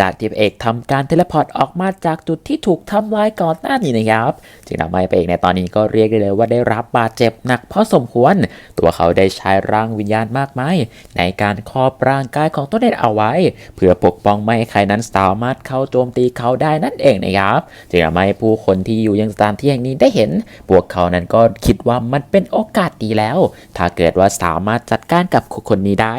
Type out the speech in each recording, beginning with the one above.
จากที่พระเอกทำการเทเลพอร์ตออกมาจากจุดที่ถูกทำลายก่อนหน้านี้นะครับจึงทำให้พระเอกในตอนนี้ก็เรียกได้เลยว่าได้รับบาดเจ็บหนักพอสมควร ตัวเขาได้ใช้ร่างวิญญาณมากมาย ในการครอบร่างกายของตัวเองเอาไว้ เพื่อปกป้องไม่ให้ใครนั้นสามารถเข้าโจมตีเขาได้นั่นเองนะครับจึงทำให้ผู้คนที่อยู่ยังสถานที่แห่งนี้ได้เห็น พวกเขานั้นก็คิดว่ามันเป็นโอกาสดีแล้ว ถ้าเกิดว่าสามารถจัดการกับคนนี้ได้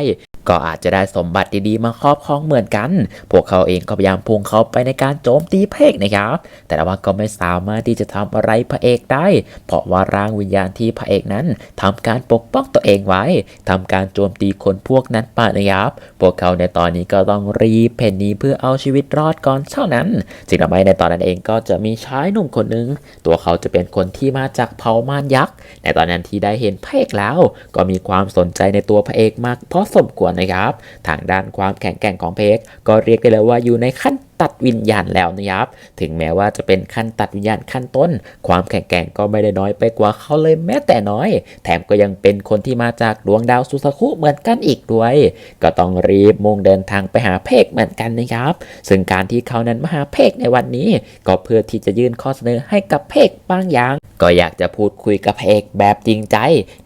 ก็อาจจะได้สมบัติดีๆมาครอบครองเหมือนกัน พวกเขาเองก็พยายามพุ่งเข้าไปในการโจมตีพระเอกนะครับ แต่ว่าก็ไม่สามารถที่จะทำอะไรพระเอกได้ เพราะว่าร่างวิญญาณที่พระเอกนั้นทำการปกป้องตัวเองไว้ทำการโจมตีคนพวกนั้นไปนะครับ พวกเขาในตอนนี้ก็ต้องรีบเพ่นหนีเพื่อเอาชีวิตรอดก่อนเท่านั้นสิ่งทำให้ในตอนนั้นเองก็จะมีชายหนุ่มคนหนึ่งตัวเขาจะเป็นคนที่มาจากเผ่ามารยักษ์ในตอนนั้นที่ได้เห็นพระเอกแล้ว ก็มีความสนใจในตัวพระเอกมากพอสมควรนะครับ ทางด้านความแข็งแกร่งของเพกก็เรียกได้เลยว่าอยู่ในขั้น ตัดวิญญาณแล้วนะครับ ถึงแม้ว่าจะเป็นขั้นตัดวิญญาณขั้นต้น ความแข็งแกร่งก็ไม่ได้น้อยไปกว่าเขาเลยแม้แต่น้อย แถมก็ยังเป็นคนที่มาจากดวงดาวสุสคุเหมือนกันอีกด้วย ก็ต้องรีบมุ่งเดินทางไปหาเพกเหมือนกันนะครับ ซึ่งการที่เขานั้นมาหาเพกในวันนี้ ก็เพื่อที่จะยื่นข้อเสนอให้กับเพกบางอย่าง ก็อยากจะพูดคุยกับพระเอกแบบจริงใจ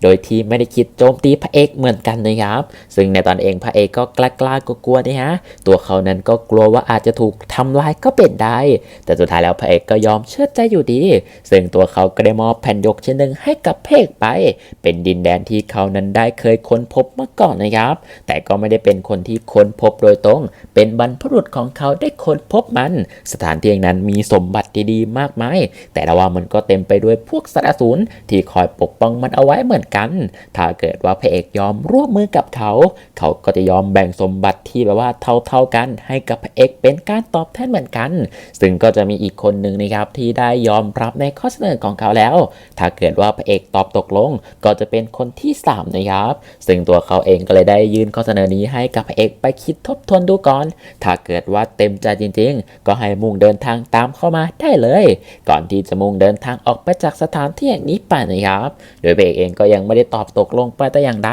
โดยที่ไม่ได้คิดโจมตีพระเอกเหมือนกันนะครับ ซึ่งในตอนเองพระเอกก็กล้ากล้ากลัวๆนะฮะตัวเขานั้นก็กลัวว่าอาจจะถูกทำลายก็เป็นได้ แต่สุดท้ายแล้วพระเอกก็ยอมเชื่อใจอยู่ดี ซึ่งตัวเขาก็ได้มอบแผ่นยกชิ้นหนึ่งให้กับพระเอกไป เป็นดินแดนที่เขานั้นได้เคยค้นพบมาก่อนนะครับ แต่ก็ไม่ได้เป็นคนที่ค้นพบโดยตรง เป็นบรรพบุรุษของเขาได้ค้นพบมัน สถานที่นั้นมีสมบัติดีๆมากมาย แต่ละว่ามันก็เต็มไปด้วยพวกสัตว์อสูรที่คอยปกป้องมันเอาไว้เหมือนกัน ถ้าเกิดว่าพระเอกยอมร่วมมือกับเขา เขาก็จะยอมแบ่งสมบัติที่แบบว่าเท่าๆกันให้กับพระเอกเป็นการตอบแทนเหมือนกัน ซึ่งก็จะมีอีกคนหนึ่งนะครับที่ได้ยอมรับในข้อเสนอของเขาแล้ว ถ้าเกิดว่าพระเอกตอบตกลง ก็จะเป็นคนที่สามนะครับ ซึ่งตัวเขาเองก็เลยได้ยื่นข้อเสนอนี้ให้กับพระเอกไปคิดทบทวนดูก่อน ถ้าเกิดว่าเต็มใจจริง ๆ ก็ให้มุ่งเดินทางตามเข้ามาได้เลย ก่อนที่จะมุ่งเดินทางออกไปจากสถานที่แห่งนี้ไปนะครับ โดยพระเอกเองก็ยังไม่ได้ตอบตกลงไปแต่อย่างใด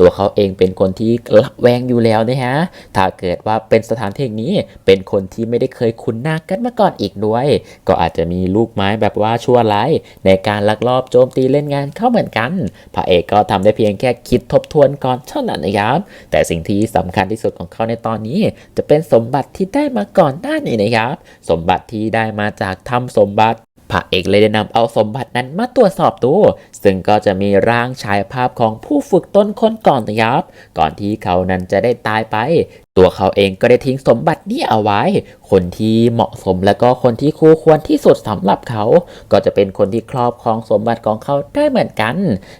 ตัวเขาเองเป็นคนที่ระแวงอยู่แล้วนะฮะ ถ้าเกิดว่าเป็นสถานที่แห่งนี้เป็นคนที่ไม่ได้เคยคุ้นหน้ากันมาก่อนอีกด้วย ก็อาจจะมีลูกไม้แบบว่าชั่วร้ายในการลักลอบโจมตีเล่นงานเข้าเหมือนกัน พระเอกก็ทำได้เพียงแค่คิดทบทวนก่อนเท่านั้นนะครับ แต่สิ่งที่สำคัญที่สุดของเขาในตอนนี้ จะเป็นสมบัติที่ได้มาก่อนหน้านี้นะครับ สมบัติที่ได้มาจากถ้ำสมบัติ พระเอกเลยได้นำเอาสมบัตินั้นมาตรวจสอบดู ซึ่งก็จะมีร่างฉายภาพของผู้ฝึกต้นคนก่อนนะครับ ก่อนที่เขานั้นจะได้ตายไป ตัวเขาเองก็ได้ทิ้งสมบัตินี้เอาไว้ คนที่เหมาะสมและก็คนที่คู่ควรที่สุดสำหรับเขา ก็จะเป็นคนที่ครอบครองสมบัติของเขาได้เหมือนกัน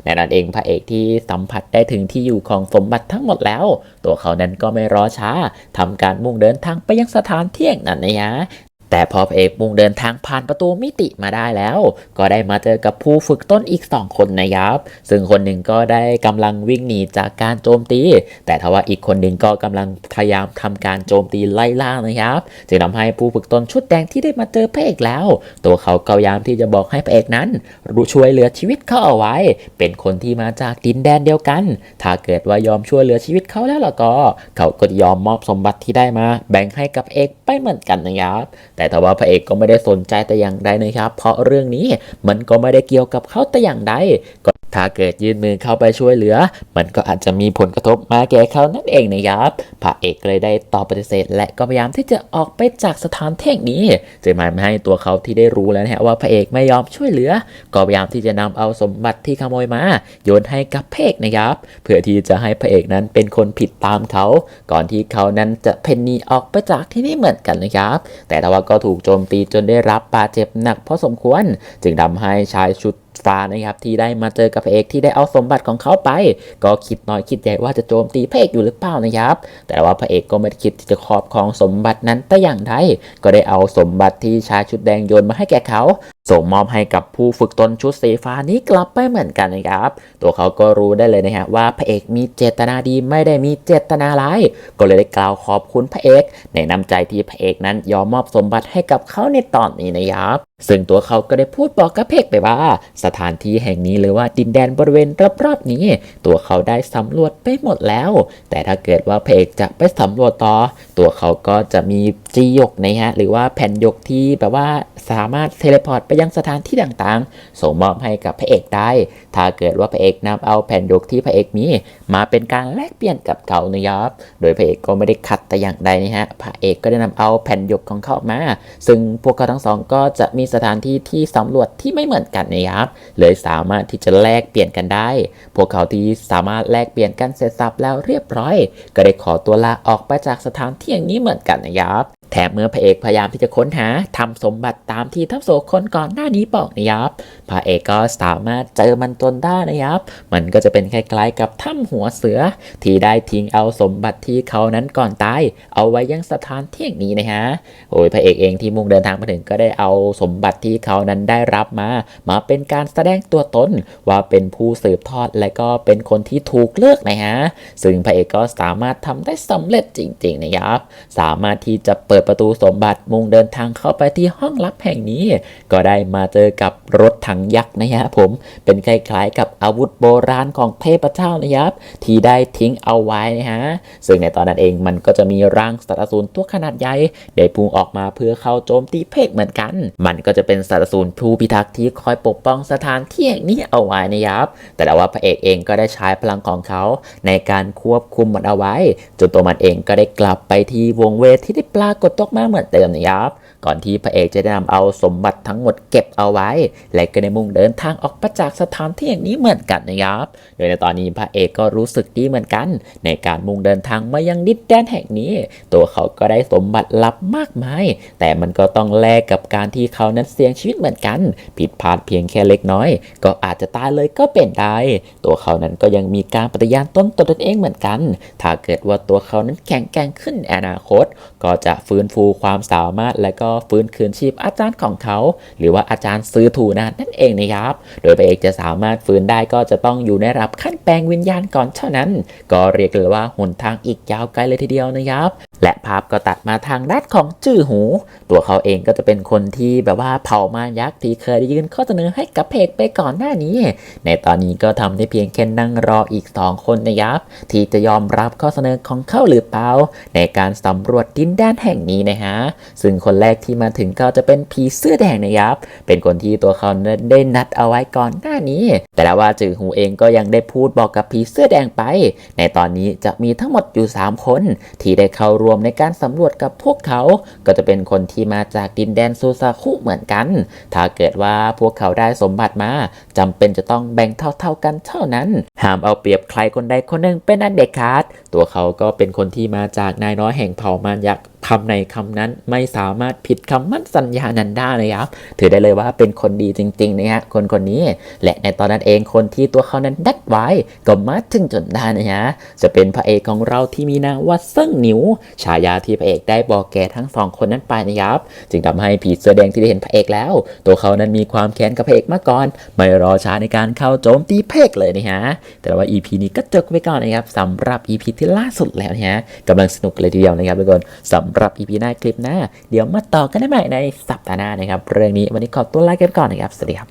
ในนั้นเองพระเอกที่สัมผัสได้ถึงที่อยู่ของสมบัติทั้งหมดแล้ว ตัวเขานั้นก็ไม่รอช้าทำการมุ่งเดินทางไปยังสถานที่แห่งนั้นนะฮะ แต่พอพระเอกมุ่งเดินทางผ่านประตูมิติมาได้แล้ว ก็ได้มาเจอกับผู้ฝึกต้นอีก 2 คนนะครับ ซึ่งคนหนึ่งก็ได้กำลังวิ่งหนีจากการโจมตี แต่ทว่าอีกคนหนึ่งก็กำลังพยายามทำการโจมตีไล่ล่านะครับ จึงทำให้ผู้ฝึกต้นชุดแดงที่ได้มาเจอพระเอกแล้ว ตัวเขาก็พยายามที่จะบอกให้พระเอกนั้น รู้ช่วยเหลือชีวิตเขาเอาไว้ เป็นคนที่มาจากดินแดนเดียวกัน ถ้าเกิดว่ายอมช่วยเหลือชีวิตเขาแล้วล่ะก็ เขาก็ยอมมอบสมบัติที่ได้มา แบ่งให้กับเอกไปเหมือนกันนะครับแต่ทว่าพระเอกก็ไม่ได้สนใจแต่อย่างใดนะครับ เพราะเรื่องนี้มันก็ไม่ได้เกี่ยวกับเขาแต่อย่างใดก็ ถ้าเกิดยื่นมือเข้าไปช่วยเหลือ มันก็อาจจะมีผลกระทบมาแก่เขานั่นเองนะครับพระเอกเลยได้ตอบปฏิเสธ และก็พยายามที่จะออกไปจากสถานที่แห่งนี้จึงหมายให้ตัวเขาที่ได้รู้แล้วนะฮะว่าพระเอกไม่ยอมช่วยเหลือ ก็พยายามที่จะนำเอาสมบัติที่ขโมยมาโยนให้กับพระเอกนะครับ เพื่อที่จะให้พระเอกนั้นเป็นคนผิดตามเขา ก่อนที่เขานั้นจะเพนนีออกไปจากที่นี่เหมือนกันนะครับ แต่ทว่าก็ถูกโจมตีจนได้รับบาดเจ็บหนักพอสมควร จึงทำให้ชายชุด ฟานะครับที่ได้มาเจอกับพระเอกที่ได้เอาสมบัติของเขาไป ก็คิดน้อยคิดใหญ่ว่าจะโจมตีพระเอกอยู่หรือเปล่านะครับ แต่ว่าพระเอกก็ไม่ได้คิดที่จะครอบครองสมบัตินั้นแต่อย่างใดก็ได้เอาสมบัติที่ชายชุดแดงโยนมาให้แก่เขาส่งมอบให้กับผู้ฝึกตนชุดสีฟ้านี้กลับไปเหมือนกันนะครับ ตัวเขาก็รู้ได้เลยนะฮะว่าพระเอกมีเจตนาดีไม่ได้มีเจตนาร้าย ก็เลยได้กล่าวขอบคุณพระเอก ในน้ำใจที่พระเอกนั้นยอมมอบสมบัติให้กับเขาในตอนนี้นะครับ ซึ่งตัวเขาก็ได้พูดบอกกับเพกไปว่า สถานที่แห่งนี้หรือว่าดินแดนบริเวณรอบๆนี้ ตัวเขาได้สำรวจไปหมดแล้ว แต่ถ้าเกิดว่าเอกจะไปสำรวจต่อ ตัวเขาก็จะมีจียกนะฮะหรือว่าแผ่นยกที่แบบว่าสามารถเทเลพอร์ตไปยังสถานที่ต่างๆ ส่งมอบให้กับพระเอกได้ ถ้าเกิดว่าพระเอกนำเอาแผ่นยกที่พระเอกมี มาเป็นการแลกเปลี่ยนกับเขานะครับ โดยพระเอกก็ไม่ได้ขัดแต่อย่างใดนะฮะ พระเอกก็ได้นำเอาแผ่นยกของเขามา ซึ่งพวกเขาทั้งสองก็จะมีสถานที่ที่สำรวจที่ไม่เหมือนกันนะครับเลยสามารถที่จะแลกเปลี่ยนกันได้ พวกเขาที่สามารถแลกเปลี่ยนกันเสร็จสับแล้วเรียบร้อย ก็ได้ขอตัวลาออกไปจากสถานที่อย่างนี้เหมือนกันนะครับ แถมเมื่อพระเอกพยายามที่จะค้นหาทำสมบัติตามที่ทัพโสคนก่อนหน้านี้บอกนะครับพระเอกก็สามารถเจอมันจนได้นะครับ มันก็จะเป็นคล้ายๆกับถ้ำหัวเสือ ที่ได้ทิ้งเอาสมบัติที่เขานั้นก่อนตายเอาไว้ยังสถานที่แห่งนี้นะฮะโอ้ยพระเอกเองที่มุ่งเดินทางมาถึงก็ได้เอาสมบัติที่เขานั้นได้รับมา มาเป็นการแสดงตัวตนว่าเป็นผู้สืบทอดและก็เป็นคนที่ถูกเลือกนะฮะซึ่งพระเอกก็สามารถทำได้สำเร็จจริง ๆ นะครับ สามารถที่จะเปิดประตูสมบัติมุ่งเดินทางเข้าไปที่ห้องลับแห่งนี้ ก็ได้มาเจอกับรถถังยักษ์นะฮะผมเป็นคล้ายๆกับอาวุธโบราณของเทพเจ้านะครับที่ได้ทิ้งเอาไว้นะฮะซึ่งในตอนนั้นเองมันก็จะมีร่างสัตว์อสูรตัวขนาดใหญ่ได้พุ่งออกมาเพื่อเข้าโจมตีเพกเหมือนกัน มันก็จะเป็นสัตว์อสูรผู้พิทักษ์ที่คอยปกป้องสถานที่แห่งนี้เอาไว้นะครับแต่ว่าพระเอกเองก็ได้ใช้พลังของเขา ในการควบคุมมันเอาไว้จนตัวมันเองก็ได้กลับไปที่วงเวทที่ได้ปรากฏตกมากเหมือนเดิมนะครับ ก่อนที่พระเอกจะได้นำเอาสมบัติทั้งหมดเก็บเอาไว้ และก็ได้มุ่งเดินทางออกไปจากสถานที่อย่างนี้เหมือนกันนะครับ โดยในตอนนี้พระเอกก็รู้สึกดีเหมือนกัน ในการมุ่งเดินทางมายังดินแดนแห่งนี้ ตัวเขาก็ได้สมบัติลับมากมาย แต่มันก็ต้องแลกกับการที่เขานั้นเสี่ยงชีวิตเหมือนกัน ผิดพลาดเพียงแค่เล็กน้อย ก็อาจจะตายเลยก็เป็นได้ ตัวเขานั้นก็ยังมีการปฏิญาณต้นตนเองเหมือนกัน ถ้าเกิดว่าตัวเขานั้นแข็งแกร่งขึ้นในอนาคต ก็จะฟื้นฟูความสามารถและก็ฟื้นคืนชีพอาจารย์ของเขา หรือว่าอาจารย์ซื้อถูนานนั่นเองนะครับ โดยพระเอกจะสามารถฟื้นได้ก็จะต้องอยู่ในระดับขั้นแปลงวิญญาณก่อนเท่านั้น ก็เรียกเลยว่าหนทางอีกยาวไกลเลยทีเดียวนะครับ และภาพก็ตัดมาทางด้านของจื้อหู ตัวเขาเองก็จะเป็นคนที่แบบว่าเผ่ามายักษ์ที่เคยได้ยื่นข้อเสนอให้กับเพกไปก่อนหน้านี้ ในตอนนี้ก็ทำได้เพียงแค่นั่งรออีก 2 คนนะครับที่จะยอมรับข้อเสนอของเขาหรือเปล่าในการสำรวจดินแดนแห่งนี้นะฮะซึ่งคนแรกที่มาถึงก็จะเป็นผีเสื้อแดงนะครับ เป็นคนที่ตัวเขาได้นัดเอาไว้ก่อนหน้านี้ แต่แล้วว่าจือหูเองก็ยังได้พูดบอกกับผีเสื้อแดงไป ในตอนนี้จะมีทั้งหมดอยู่ 3 คน ที่ได้เข้ารวมในการสำรวจกับพวกเขา ก็จะเป็นคนที่มาจากดินแดนซูซาคุเหมือนกัน ถ้าเกิดว่าพวกเขาได้สมบัติมาจำเป็นจะต้องแบ่งเท่าๆกันเท่านั้น ห้ามเอาเปรียบใครคนใดคนหนึ่งเป็นอันเด็ดขาด ตัวเขาก็เป็นคนที่มาจากนายน้อยแห่งเผ่ามารยักษ์คำในคำนั้นไม่สามารถผิดคำมั่นสัญญานั้นได้นะครับ ถือได้เลยว่าเป็นคนดีจริงๆนะฮะคนคนนี้ และในตอนนั้นเองคนที่ตัวเขานั้นนัดไว้ก็มาถึงจนได้นะฮะจะเป็นพระเอกของเราที่มีนามว่าเซิ่งหนิว ฉายาที่พระเอกได้บอกแก่ทั้งสองคนนั้นไปนะครับ จึงทำให้ผีเสื้อแดงที่ได้เห็นพระเอกแล้ว ตัวเขานั้นมีความแค้นกับพระเอกมาก่อน ไม่รอช้าในการเข้าโจมตีพระเอกเลยนะฮะแต่ว่า EP นี้ก็จบไปก่อนนะครับสำหรับ EP ที่ล่าสุดแล้วนะฮะกำลังสนุกเลยทีเดียวนะครับทุกคนสำหรับ EP หน้าคลิปหน้า เดี๋ยวมาต่อกันได้ใหม่ในสัปดาห์หน้านะครับ เรื่องนี้วันนี้ขอตัวลาไปก่อนนะครับ สวัสดีครับ